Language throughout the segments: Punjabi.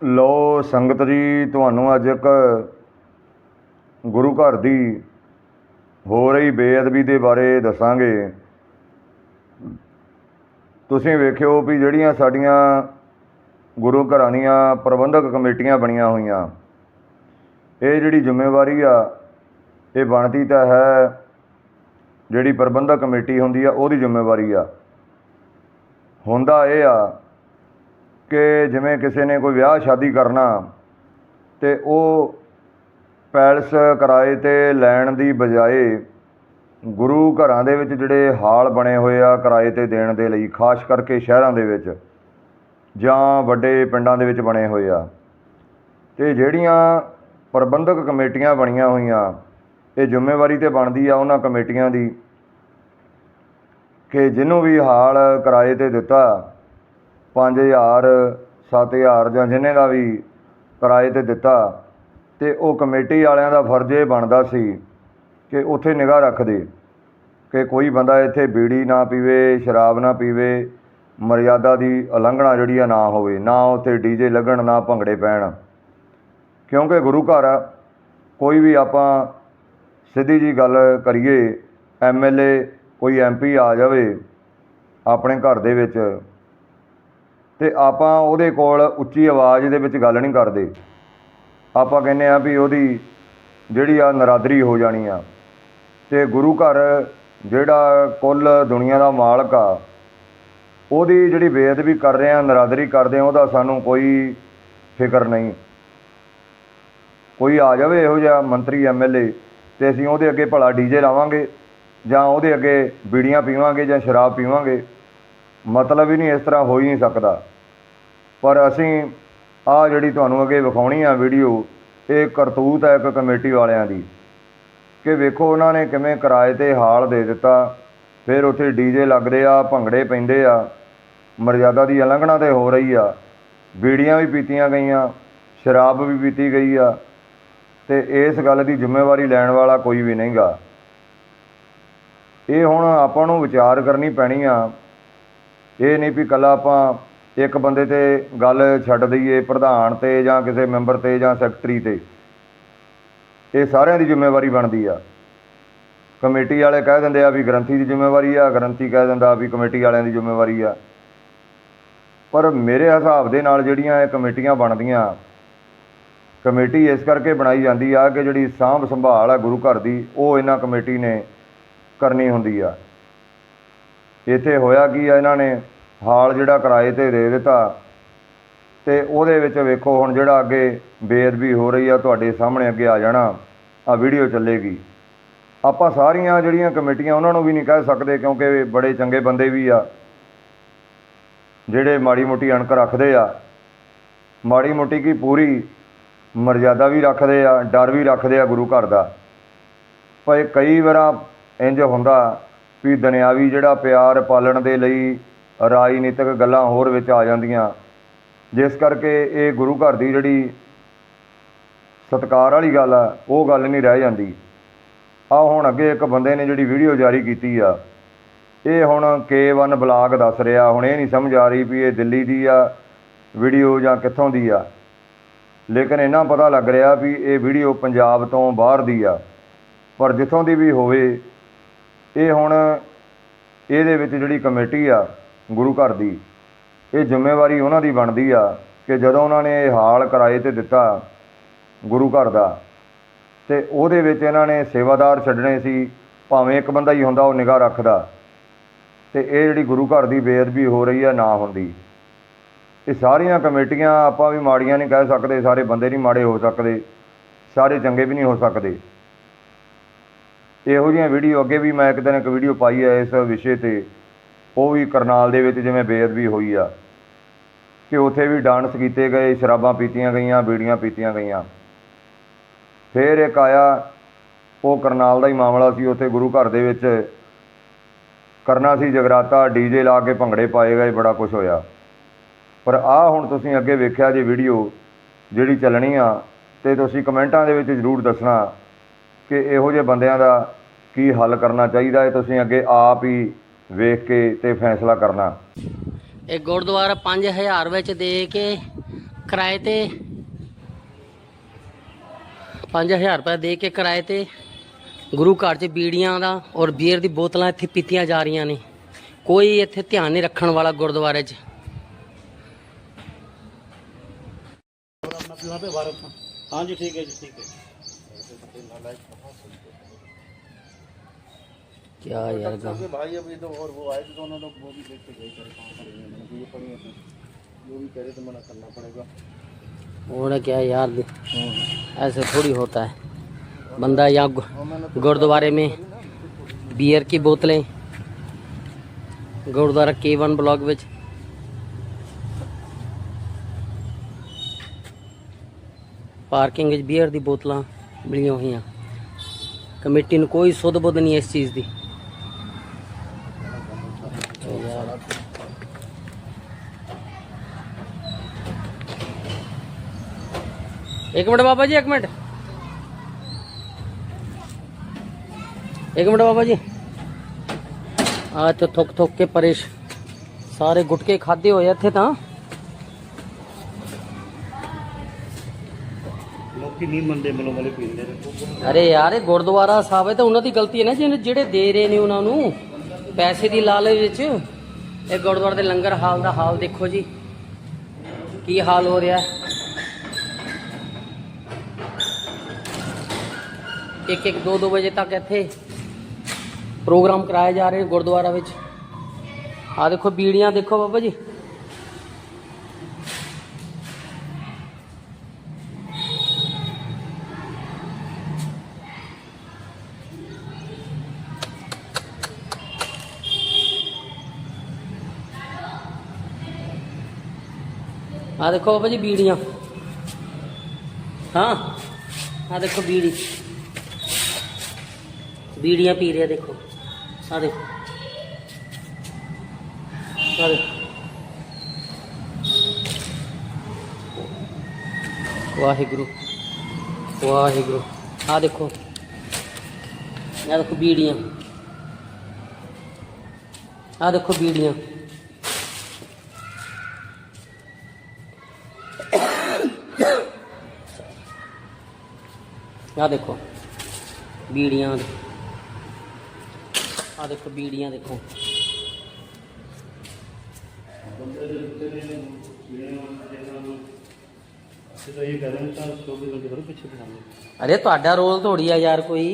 ਲੋ ਸੰਗਤ ਜੀ, ਤੁਹਾਨੂੰ ਅੱਜ ਇੱਕ ਗੁਰੂ ਘਰ ਦੀ ਹੋ ਰਹੀ ਬੇਅਦਬੀ ਦੇ ਬਾਰੇ ਦੱਸਾਂਗੇ। ਤੁਸੀਂ ਵੇਖਿਓ ਵੀ ਜਿਹੜੀਆਂ ਸਾਡੀਆਂ ਗੁਰੂ ਘਰਾਂ ਦੀਆਂ ਪ੍ਰਬੰਧਕ ਕਮੇਟੀਆਂ ਬਣੀਆਂ ਹੋਈਆਂ, ਇਹ ਜਿਹੜੀ ਜ਼ਿੰਮੇਵਾਰੀ ਆ, ਇਹ ਬਣਦੀ ਤਾਂ ਹੈ, ਜਿਹੜੀ ਪ੍ਰਬੰਧਕ ਕਮੇਟੀ ਹੁੰਦੀ ਆ, ਉਹਦੀ ਜ਼ਿੰਮੇਵਾਰੀ ਆ। ਹੁੰਦਾ ਇਹ ਆ ਕਿ ਜਿਵੇਂ ਕਿਸੇ ਨੇ ਕੋਈ ਵਿਆਹ ਸ਼ਾਦੀ ਕਰਨਾ ਤੇ ਉਹ ਪੈਲਸ ਕਿਰਾਏ ਤੇ ਲੈਣ ਦੀ ਬਜਾਏ ਗੁਰੂ ਘਰਾਂ ਦੇ ਵਿੱਚ ਜਿਹੜੇ ਹਾਲ ਬਣੇ ਹੋਏ ਆ ਕਿਰਾਏ ਤੇ ਦੇਣ ਦੇ ਲਈ, ਖਾਸ ਕਰਕੇ ਸ਼ਹਿਰਾਂ ਦੇ ਵਿੱਚ ਜਾਂ ਵੱਡੇ ਪਿੰਡਾਂ ਦੇ ਵਿੱਚ ਬਣੇ ਹੋਏ ਆ, ਤੇ ਜਿਹੜੀਆਂ ਪ੍ਰਬੰਧਕ ਕਮੇਟੀਆਂ ਬਣੀਆਂ ਹੋਈਆਂ, ਇਹ ਜ਼ਿੰਮੇਵਾਰੀ ਤੇ ਬਣਦੀ ਆ ਉਹਨਾਂ ਕਮੇਟੀਆਂ ਦੀ ਕਿ ਜਿਹਨੂੰ ਵੀ ਹਾਲ ਕਿਰਾਏ ਤੇ ਦਿੱਤਾ ਪੰਜ ਹਜ਼ਾਰ ਸੱਤ ਹਜ਼ਾਰ ਜਾਂ ਜਿਹਨੇ ਦਾ ਵੀ ਕਿਰਾਏ ਤੇ ਦਿੱਤਾ ਅਤੇ ਉਹ ਕਮੇਟੀ ਵਾਲਿਆਂ ਦਾ ਫਰਜ਼ ਇਹ ਬਣਦਾ ਸੀ ਕਿ ਉੱਥੇ ਨਿਗਾਹ ਰੱਖਦੇ ਕਿ ਕੋਈ ਬੰਦਾ ਇੱਥੇ ਬੀੜੀ ਨਾ ਪੀਵੇ ਸ਼ਰਾਬ ਨਾ ਪੀਵੇ ਮਰਿਆਦਾ ਦੀ ਉਲੰਘਣਾ ਜਿਹੜੀ ਆ ਨਾ ਹੋਵੇ ਨਾ ਉੱਥੇ ਡੀਜੇ ਲੱਗਣ ਨਾ ਭੰਗੜੇ ਪੈਣ। ਕਿਉਂਕਿ ਗੁਰੂ ਘਰ ਆ, ਕੋਈ ਵੀ ਆਪਾਂ ਸਿੱਧੀ ਜੀ ਗੱਲ ਕਰੀਏ ਐਮਐਲਏ ਕੋਈ ਐਮਪੀ ਆ ਜਾਵੇ ਆਪਣੇ ਘਰ ਦੇ ਵਿੱਚ ਅਤੇ ਆਪਾਂ ਉਹਦੇ ਕੋਲ ਉੱਚੀ ਆਵਾਜ਼ ਦੇ ਵਿੱਚ ਗੱਲ ਨਹੀਂ ਕਰਦੇ। ਆਪਾਂ ਕਹਿੰਦੇ ਹਾਂ ਵੀ ਉਹਦੀ ਜਿਹੜੀ ਆ ਨਰਾਦਰੀ ਹੋ ਜਾਣੀ ਆ। ਅਤੇ ਗੁਰੂ ਘਰ ਜਿਹੜਾ ਕੁੱਲ ਦੁਨੀਆ ਦਾ ਮਾਲਕ ਆ, ਉਹਦੀ ਜਿਹੜੀ ਬੇਅਦਬੀ ਕਰ ਰਹੇ ਆ, ਨਰਾਦਰੀ ਕਰਦੇ ਆ, ਉਹਦਾ ਸਾਨੂੰ ਕੋਈ ਫਿਕਰ ਨਹੀਂ। ਕੋਈ ਆ ਜਾਵੇ ਇਹੋ ਜਿਹਾ ਮੰਤਰੀ ਐਮਐਲਏ ਤੇ ਅਸੀਂ ਉਹਦੇ ਅੱਗੇ ਭਲਾ ਡੀਜੇ ਲਾਵਾਂਗੇ, ਜਾਂ ਉਹਦੇ ਅੱਗੇ ਬੀੜੀਆਂ ਪੀਵਾਂਗੇ ਜਾਂ ਸ਼ਰਾਬ ਪੀਵਾਂਗੇ, ਮਤਲਬ ਹੀ ਨਹੀਂ ਇਸ ਤਰ੍ਹਾਂ ਹੋ ਹੀ ਨਹੀਂ ਸਕਦਾ। ਪਰ ਅਸੀਂ ਆਹ ਜਿਹੜੀ ਤੁਹਾਨੂੰ ਅੱਗੇ ਵਿਖਾਉਣੀ ਆ ਵੀਡੀਓ ਇਹ ਕਰਤੂਤ ਹੈ ਇੱਕ ਕਮੇਟੀ ਵਾਲਿਆਂ ਦੀ ਕਿ ਵੇਖੋ ਉਹਨਾਂ ਨੇ ਕਿਵੇਂ ਕਿਰਾਏ ਤੇ ਹਾਲ ਦੇ ਦਿੱਤਾ, ਫਿਰ ਉੱਥੇ ਡੀਜੇ ਲੱਗਦੇ ਆ, ਭੰਗੜੇ ਪੈਂਦੇ ਆ, ਮਰਜ਼ਾਦਾ ਦੀ ਉਲੰਘਣਾ ਤੇ ਹੋ ਰਹੀ ਆ, ਬੀੜੀਆਂ ਵੀ ਪੀਤੀਆਂ ਗਈਆਂ, ਸ਼ਰਾਬ ਵੀ ਪੀਤੀ ਗਈ ਆ, ਤੇ ਇਸ ਗੱਲ ਦੀ ਜ਼ਿੰਮੇਵਾਰੀ ਲੈਣ ਵਾਲਾ ਕੋਈ ਵੀ ਨਹੀਂਗਾ। ਇਹ ਹੁਣ ਆਪਾਂ ਨੂੰ ਵਿਚਾਰ ਕਰਨੀ ਪੈਣੀ ਆ, ਇਹ ਨਹੀਂ ਵੀ ਕੱਲਾ ਆਪਾਂ ਇੱਕ ਬੰਦੇ ਤੇ ਗੱਲ ਛੱਡ ਦਈਏ, ਪ੍ਰਧਾਨ ਤੇ ਜਾਂ ਕਿਸੇ ਮੈਂਬਰ ਤੇ ਜਾਂ ਸੈਕਟਰੀ ਤੇ, ਇਹ ਸਾਰਿਆਂ ਦੀ ਜ਼ਿੰਮੇਵਾਰੀ ਬਣਦੀ ਆ। ਕਮੇਟੀ ਵਾਲੇ ਕਹਿ ਦਿੰਦੇ ਆ ਵੀ ਗ੍ਰੰਥੀ ਦੀ ਜ਼ਿੰਮੇਵਾਰੀ ਆ, ਗ੍ਰੰਥੀ ਕਹਿ ਦਿੰਦਾ ਵੀ ਕਮੇਟੀ ਵਾਲਿਆਂ ਦੀ ਜ਼ਿੰਮੇਵਾਰੀ ਆ। ਪਰ ਮੇਰੇ ਹਿਸਾਬ ਦੇ ਨਾਲ ਜਿਹੜੀਆਂ ਇਹ ਕਮੇਟੀਆਂ ਬਣਦੀਆਂ, ਕਮੇਟੀ ਇਸ ਕਰਕੇ ਬਣਾਈ ਜਾਂਦੀ ਆ ਕਿ ਜਿਹੜੀ ਸਾਂਭ ਸੰਭਾਲ ਆ ਗੁਰੂ ਘਰ ਦੀ, ਉਹ ਇਹਨਾਂ ਕਮੇਟੀ ਨੇ ਕਰਨੀ ਹੁੰਦੀ ਆ। ਇੱਥੇ ਹੋਇਆ ਕੀ ਆ, ਇਹਨਾਂ ਨੇ ਹਾਲ ਜਿਹੜਾ ਕਿਰਾਏ ਤੇ ਦੇ ਦਿੱਤਾ, ਤੇ ਉਹਦੇ ਵਿੱਚ ਵੇਖੋ ਹੁਣ ਜਿਹੜਾ ਅੱਗੇ ਬੇਅਦਬੀ ਹੋ ਰਹੀ ਆ, ਤੁਹਾਡੇ ਸਾਹਮਣੇ ਅੱਗੇ ਆ ਜਾਣਾ ਆ ਵੀਡੀਓ ਚੱਲੇਗੀ। ਆਪਾਂ ਸਾਰੀਆਂ ਜਿਹੜੀਆਂ ਕਮੇਟੀਆਂ, ਉਹਨਾਂ ਨੂੰ ਵੀ ਨਹੀਂ ਕਹਿ ਸਕਦੇ, ਕਿਉਂਕਿ ਬੜੇ ਚੰਗੇ ਬੰਦੇ ਵੀ ਆ, ਜਿਹੜੇ ਮਾੜੀ ਮੋਟੀ ਅਣਕ ਰੱਖਦੇ ਆ। ਮਾੜੀ ਮੋਟੀ ਕੀ ਪੂਰੀ ਮਰਜ਼ਾਦਾ ਵੀ ਰੱਖਦੇ ਆ, ਡਰ ਵੀ ਰੱਖਦੇ ਆ ਗੁਰੂ ਘਰ ਦਾ। ਪਰ ਕਈ ਵਾਰ ਇੰਜ ਹੁੰਦਾ ਵੀ ਦੁਨਿਆਵੀ ਜਿਹੜਾ ਪਿਆਰ ਪਾਲਣ ਦੇ ਲਈ ਰਾਜਨੀਤਿਕ ਗੱਲਾਂ ਹੋਰ ਵਿੱਚ ਆ ਜਾਂਦੀਆਂ। ਜਿਸ ਕਰਕੇ ਇਹ ਗੁਰੂ ਘਰ ਦੀ ਜਿਹੜੀ ਸਤਿਕਾਰ ਵਾਲੀ ਗੱਲ ਆ, ਉਹ ਗੱਲ ਨਹੀਂ ਰਹਿ ਜਾਂਦੀ। ਆ ਹੁਣ ਅੱਗੇ ਇੱਕ ਬੰਦੇ ਨੇ ਜਿਹੜੀ ਵੀਡੀਓ ਜਾਰੀ ਕੀਤੀ ਆ, ਇਹ ਹੁਣ K1 ਬਲਾਕ ਦੱਸ ਰਿਹਾ। ਹੁਣ ਇਹ ਨਹੀਂ ਸਮਝ ਆ ਰਹੀ ਵੀ ਇਹ ਦਿੱਲੀ ਦੀ ਆ, ਵੀਡੀਓ ਜਾਂ ਕਿੱਥੋਂ ਦੀ ਆ। ਲੇਕਿਨ ਇਹਨਾਂ ਪਤਾ ਲੱਗ ਰਿਹਾ ਵੀ ਇਹ ਵੀਡੀਓ ਪੰਜਾਬ ਤੋਂ ਬਾਹਰ ਦੀ ਆ। ਪਰ ਜਿੱਥੋਂ ਦੀ ਵੀ ਹੋਵੇ, ਇਹ ਹੁਣ ਇਹਦੇ ਵਿੱਚ ਜਿਹੜੀ ਕਮੇਟੀ ਆ ਗੁਰੂ ਘਰ ਦੀ। ਇਹ ਜ਼ਿੰਮੇਵਾਰੀ ਉਹਨਾਂ ਦੀ ਬਣਦੀ ਆ ਕਿ ਜਦੋਂ ਉਹਨਾਂ ਨੇ ਇਹ ਹਾਲ ਕਿਰਾਏ ਤੇ ਦਿੱਤਾ ਗੁਰੂ ਘਰ ਦਾ, ਤੇ ਉਹਦੇ ਵਿੱਚ ਇਹਨਾਂ ਨੇ ਸੇਵਾਦਾਰ ਛੱਡਣੇ ਸੀ, ਭਾਵੇਂ ਇੱਕ ਬੰਦਾ ਹੀ ਹੁੰਦਾ ਉਹ ਨਿਗਾਹ ਰੱਖਦਾ। ਤੇ ਇਹ ਜਿਹੜੀ ਗੁਰੂ ਘਰ ਦੀ ਬੇਅਦਬੀ ਹੋ ਰਹੀ ਆ, ਨਾ ਹੁੰਦੀ। ਇਹ ਸਾਰੀਆਂ ਕਮੇਟੀਆਂ ਆਪਾਂ ਵੀ ਮਾੜੀਆਂ ਨਹੀਂ ਕਹਿ ਸਕਦੇ, ਸਾਰੇ ਬੰਦੇ ਨਹੀਂ ਮਾੜੇ ਹੋ ਸਕਦੇ, ਸਾਰੇ ਚੰਗੇ ਵੀ ਨਹੀਂ ਹੋ ਸਕਦੇ। ਇਹੋ ਜਿਹੀਆਂ ਵੀਡੀਓ ਅੱਗੇ ਵੀ ਮੈਂ ਇੱਕ ਦਿਨ ਇੱਕ ਵੀਡੀਓ ਪਾਈ ਹੈ ਇਸ ਵਿਸ਼ੇ ਤੇ। ਉਹ ਵੀ ਕਰਨਾਲ ਦੇ ਵਿੱਚ ਜਿਵੇਂ ਬੇਅਦਬੀ ਹੋਈ ਆ, ਕਿ ਉੱਥੇ ਵੀ ਡਾਂਸ ਕੀਤੇ ਗਏ, ਸ਼ਰਾਬਾਂ ਪੀਤੀਆਂ ਗਈਆਂ, ਬੀੜੀਆਂ ਪੀਤੀਆਂ ਗਈਆਂ। ਫਿਰ ਇੱਕ ਆਇਆ, ਉਹ ਕਰਨਾਲ ਦਾ ਹੀ ਮਾਮਲਾ ਸੀ, ਉੱਥੇ ਗੁਰੂ ਘਰ ਦੇ ਵਿੱਚ ਕਰਨਾ ਸੀ ਜਗਰਾਤਾ ਡੀਜੇ ਲਾ ਕੇ ਭੰਗੜੇ ਪਾਏ ਗਏ, ਬੜਾ ਕੁਝ ਹੋਇਆ। ਪਰ ਆਹ ਹੁਣ ਤੁਸੀਂ ਅੱਗੇ ਵੇਖਿਆ ਜੇ ਵੀਡੀਓ ਜਿਹੜੀ ਚੱਲਣੀ ਆ, ਤੇ ਤੁਸੀਂ ਕਮੈਂਟਾਂ ਦੇ ਵਿੱਚ ਜ਼ਰੂਰ ਦੱਸਣਾ ਕਿ ਇਹੋ ਜਿਹੇ ਬੰਦਿਆਂ ਦਾ ਕੀ ਹੱਲ ਕਰਨਾ ਚਾਹੀਦਾ ਹੈ। ਤੁਸੀਂ ਅੱਗੇ ਆਪ ਹੀ ਵੇਖ ਕੇ ਤੇ ਫੈਸਲਾ ਕਰਨਾ ਇਹ ਗੁਰਦੁਆਰਾ 5000 ਵਿੱਚ ਦੇ ਕੇ ਕਿਰਾਏ ਤੇ 5000 ਰੁਪਏ ਦੇ ਕੇ ਕਿਰਾਏ ਤੇ ਗੁਰੂ ਘਰ 'ਚ ਬੀੜੀਆਂ ਦਾ ਔਰ ਬੀਅਰ ਦੀ ਬੋਤਲਾਂ ਇੱਥੇ ਪੀਤੀਆਂ ਜਾ ਰਹੀਆਂ ਨੇ ਕੋਈ ਇੱਥੇ ਧਿਆਨ ਨਹੀਂ ਰੱਖਣ ਵਾਲਾ ਗੁਰਦੁਆਰੇ 'ਚ हाँ जी ठीक है जी ठीक है ਕਿਆ ਯਾਰ ਗਾ सबके भाई अभी तो और वो आए थे दोनों लोग वो भी देख के गए थे कहाँ पर गए मैंने कहा ये पड़ी है जो भी करे तो मना करना पड़ेगा उन्होंने क्या यार ऐसे थोड़ी होता है बंदा यहाँ गु- गुरुद्वारे में बियर की बोतलें गुरुद्वारा के वन ब्लॉक ਵਿੱਚ ਪਾਰਕਿੰਗ ਵਿੱਚ ਬੀਅਰ ਦੀ ਬੋਤਲਾਂ ਮਿਲੀਆਂ ਹੋਈਆਂ ਕਮੇਟੀ ਨੂੰ ਕੋਈ ਸੁੱਧ ਬੁੱਧ ਨਹੀਂ ਇਸ ਚੀਜ਼ ਦੀ ਇੱਕ ਮਿੰਟ ਬਾਬਾ ਜੀ ਇੱਕ ਮਿੰਟ। ਇੱਕ ਮਿੰਟ ਬਾਬਾ ਜੀ। ਆ ਤੇ ਥੁੱਕ ਥੁੱਕ ਕੇ ਪਰੇਸ਼ ਸਾਰੇ ਗੁਟਕੇ ਖਾਦੇ ਹੋਏ ਇੱਥੇ ਤਾਂ। ਲੋਕੀ ਨਹੀਂ ਮੰਨਦੇ ਮਨੋਂ ਵਾਲੇ ਪੀਂਦੇ ਨੇ। ਅਰੇ ਯਾਰ ਇਹ ਗੁਰਦੁਆਰਾ ਸਾਹਿਬ ਹੈ ਤਾਂ ਉਹਨਾਂ ਦੀ ਗਲਤੀ ਹੈ ਨਾ ਜਿਹਨੇ- ਜਿਹੜੇ ਦੇ ਰਹੇ ਨੇ ਉਹਨਾਂ ਨੂੰ ਪੈਸੇ ਦੀ ਲਾਲਚ ਵਿੱਚ। ਇਹ ਗੁਰਦੁਆਰੇ ਦੇ ਲੰਗਰ ਹਾਲ ਦਾ ਹਾਲ ਦੇਖੋ ਜੀ। ਕੀ ਹਾਲ ਹੋ ਰਿਹਾ ਹੈ? ਇੱਕ ਇੱਕ ਦੋ ਦੋ ਵਜੇ ਤੱਕ ਇੱਥੇ ਪ੍ਰੋਗਰਾਮ ਕਰਾਏ ਜਾ ਰਹੇ ਗੁਰਦੁਆਰਾ ਵਿੱਚ। ਆ ਦੇਖੋ, ਬੀੜੀਆਂ ਦੇਖੋ ਬਾਬਾ ਜੀ। ਆ ਦੇਖੋ ਬਾਬਾ ਜੀ, ਬੀੜੀਆਂ। ਹਾਂ ਆ ਦੇਖੋ ਬੀੜੀ। ਬੀੜੀਆਂ ਪੀ ਰਿਹਾ, ਦੇਖੋ। ਆ ਦੇਖੋ। ਆ ਦੇਖੋ। ਵਾਹਿਗੁਰੂ ਵਾਹਿਗੁਰੂ। ਆ ਦੇਖੋ। ਆ ਦੇਖੋ ਬੀੜੀਆਂ। ਆ ਦੇਖੋ ਬੀੜੀਆਂ। ਆ ਦੇਖੋ। ਬੀੜੀਆਂ। ਆ ਦੇਖੋ ਬੀੜੀਆਂ ਦੇਖੋ। ਅਸੀਂ ਤਾਂ ਇਹ ਕਹਿ ਰਹੇ ਹਾਂ ਤਾਂ 24 ਘੰਟੇ ਕਰੋ ਪਿੱਛੇ ਦਿਖਾਉਂਦੇ ਅਰੇ ਤੁਹਾਡਾ ਰੋਲ ਥੋੜੀ ਆ ਯਾਰ ਕੋਈ।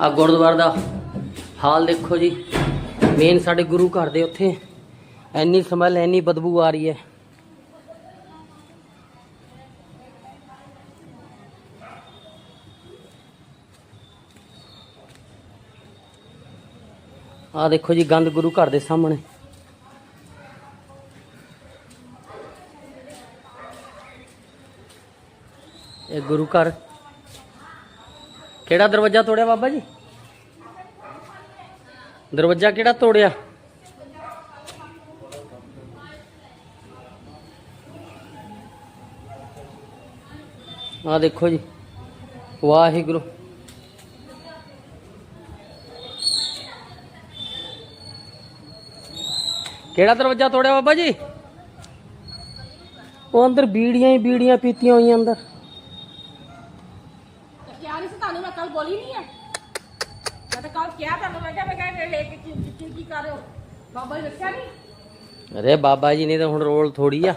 ਆ ਗੁਰਦੁਆਰਾ ਦਾ ਹਾਲ ਦੇਖੋ ਜੀ। ਮੇਨ ਸਾਡੇ ਗੁਰੂ ਘਰ ਦੇ ਉੱਥੇ। ਐਨੀ ਸਮੈਲ ਐਨੀ ਬਦਬੂ ਆ ਰਹੀ ਹੈ। ਆ ਦੇਖੋ ਜੀ ਗੰਦ ਗੁਰੂ ਘਰ ਦੇ ਸਾਹਮਣੇ। ਇਹ ਗੁਰੂ ਘਰ। ਕਿਹੜਾ ਦਰਵਾਜ਼ਾ ਤੋੜਿਆ ਬਾਬਾ ਜੀ? ਦਰਵਾਜ਼ਾ ਕਿਹੜਾ ਤੋੜਿਆ? ਆ ਦੇਖੋ ਜੀ। ਵਾਹਿਗੁਰੂ। ਕਿਹੜਾ ਦਰਵਾਜ਼ਾ ਤੋੜਿਆ ਬਾਬਾ ਜੀ? ਉਹ ਅੰਦਰ ਬੀੜੀਆਂ ਹੀ ਬੀੜੀਆਂ ਪੀਤੀਆਂ ਹੋਈਆਂ ਅੰਦਰ। ਕਿਹਾ ਨਹੀਂ ਸੀ ਤੁਹਾਨੂੰ ਮੈਂ ਕੱਲ ਬੋਲੀ ਨਹੀਂ ਹੈ। ਮੈਂ ਤਾਂ ਕੱਲ ਕਿਹਾ ਤੁਹਾਨੂੰ ਮੈਂ ਕਿਹਾ ਮੈਂ ਕਿਹਾ ਲੈ ਕੇ ਕੀ ਕੀ- ਕਰ ਰਹੇ ਹੋ? ਬਾਬਾ ਜੀ ਦੱਸਿਆ ਨਹੀਂ ਅਰੇ ਬਾਬਾ ਜੀ ਨੇ ਤਾਂ ਹੁਣ ਰੋਲ ਥੋੜੀ ਆ।